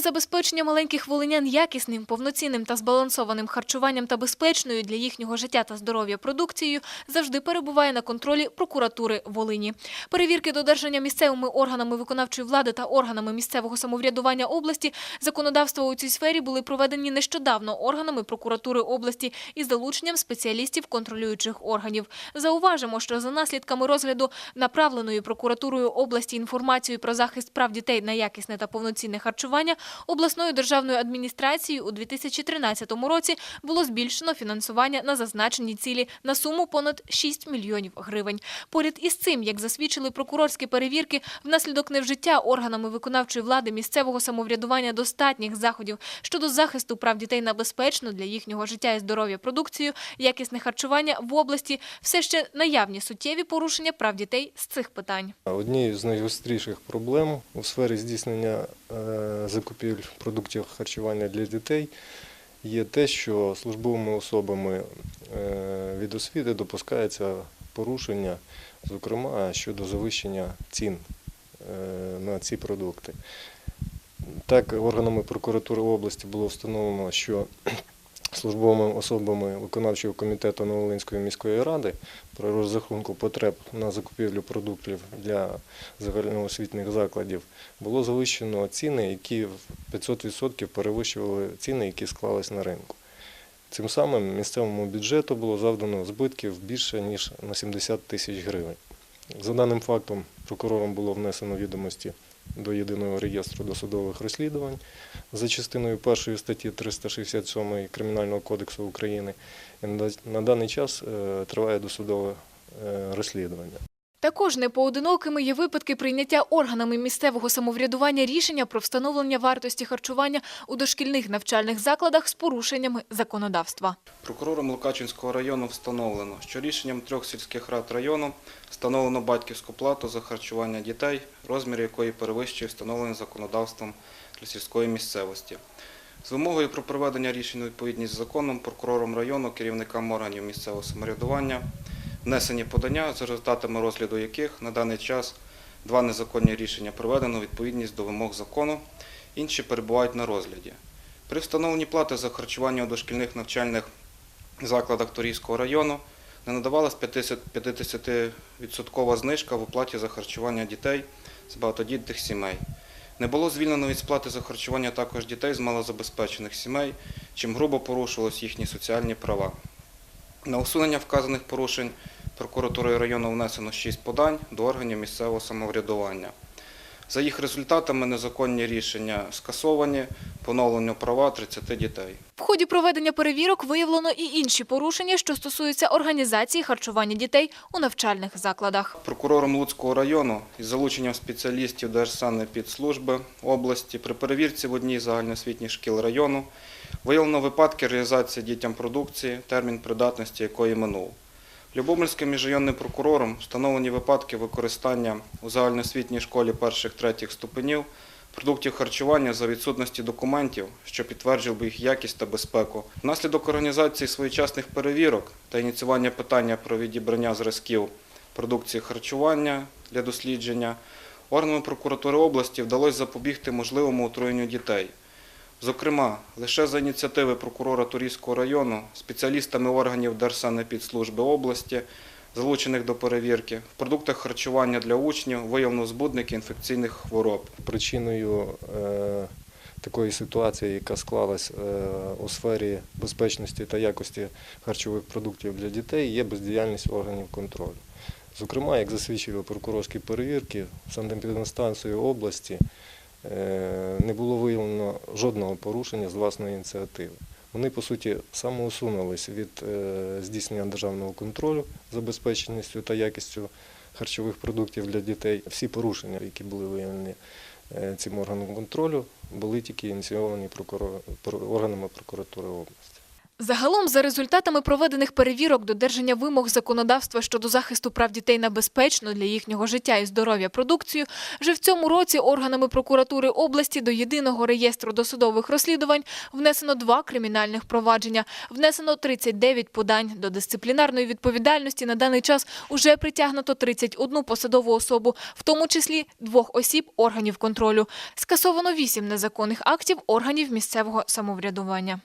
забезпечення маленьких волинян якісним, повноцінним та збалансованим харчуванням та безпечною для їхнього життя та здоров'я продукцією завжди перебуває на контролі прокуратури Волині. Перевірки додержання місцевими органами виконавчої влади та органами місцевого самоврядування області законодавства у цій сфері були проведені нещодавно органами прокуратури області із залученням спеціалістів контролюючих органів. Зауважимо, що за наслідками розгляду направленої прокуратурою області інформації про захист прав дітей на якісне та повноцінне харчування обласною державною адміністрацією у 2013 році було збільшено фінансування на зазначені цілі на суму понад 6 мільйонів гривень. Поряд із цим, як засвідчили прокурорські перевірки, внаслідок невжиття органами виконавчої влади місцевого самоврядування достатніх заходів щодо захисту прав дітей на безпечну для їхнього життя і здоров'я продукцію, якісне харчування в області, все ще наявні суттєві порушення прав дітей з цих питань. Однією з найгостріших проблем у сфері здійснення закупівель продуктів харчування для дітей є те, що службовими особами е, від освіти допускається порушення, зокрема щодо завищення цін е, на ці продукти. Так, органами прокуратури області було встановлено, що службовими особами виконавчого комітету Новолинської міської ради про розрахунку потреб на закупівлю продуктів для загальноосвітніх закладів було завищено ціни, які в 500% перевищували ціни, які склались на ринку. Цим самим місцевому бюджету було завдано збитків більше ніж на 70 тисяч гривень. За даним фактом, прокурором було внесено відомості до єдиного реєстру досудових розслідувань за частиною першої статті 367 Кримінального кодексу України. На даний час е, триває досудове е, розслідування. Також непоодинокими є випадки прийняття органами місцевого самоврядування рішення про встановлення вартості харчування у дошкільних навчальних закладах з порушеннями законодавства. Прокурором Лукачинського району встановлено, що рішенням трьох сільських рад району встановлено батьківську плату за харчування дітей, розмір якої перевищує встановлений законодавством для сільської місцевості. З вимогою про проведення рішень відповідність з законом прокурором району, керівникам органів місцевого самоврядування внесені подання, за результатами розгляду яких на даний час два незаконні рішення проведено відповідність до вимог закону, інші перебувають на розгляді. При встановленні плати за харчування у дошкільних навчальних закладах Торійського району не надавалась 50 50% знижка в оплаті за харчування дітей з багатодітних сімей. Не було звільнено від сплати за харчування також дітей з малозабезпечених сімей, чим грубо порушувалися їхні соціальні права. На усунення вказаних порушень прокуратурою району внесено 6 подань до органів місцевого самоврядування. За їх результатами незаконні рішення скасовані, поновлено права 30 дітей. В ході проведення перевірок виявлено і інші порушення, що стосуються організації харчування дітей у навчальних закладах. Прокурором Луцького району із залученням спеціалістів Держсанепідслужби області при перевірці в одній загальноосвітніх шкіл району виявлено випадки реалізації дітям продукції, термін придатності якої минув. Любомльським міжрайонним прокурором встановлені випадки використання у загальноосвітній школі перших-третіх ступенів продуктів харчування за відсутності документів, що підтверджували б їх якість та безпеку. Внаслідок організації своєчасних перевірок та ініціювання питання про відібрання зразків продукції харчування для дослідження, органами прокуратури області вдалося запобігти можливому отруєнню дітей. Зокрема, лише за ініціативи прокурора Турійського району, спеціалістами органів Держсанепідслужби області, залучених до перевірки, в продуктах харчування для учнів виявлено збудники інфекційних хвороб. Причиною е, такої ситуації, яка склалась е, у сфері безпечності та якості харчових продуктів для дітей, є бездіяльність органів контролю. Зокрема, як засвідчили прокурорські перевірки, санепідемстанцією області не було виявлено жодного порушення з власної ініціативи. Вони, по суті, самоусунулись від е, здійснення державного контролю за безпечністю та якістю харчових продуктів для дітей. Всі порушення, які були виявлені е, цим органом контролю, були тільки ініційовані органами прокуратури області. Загалом, за результатами проведених перевірок додержання вимог законодавства щодо захисту прав дітей на безпечну для їхнього життя і здоров'я продукцію, вже в цьому році органами прокуратури області до єдиного реєстру досудових розслідувань внесено два кримінальних провадження, внесено 39 подань. До дисциплінарної відповідальності на даний час уже притягнуто 31 посадову особу, в тому числі двох осіб органів контролю. Скасовано вісім незаконних актів органів місцевого самоврядування.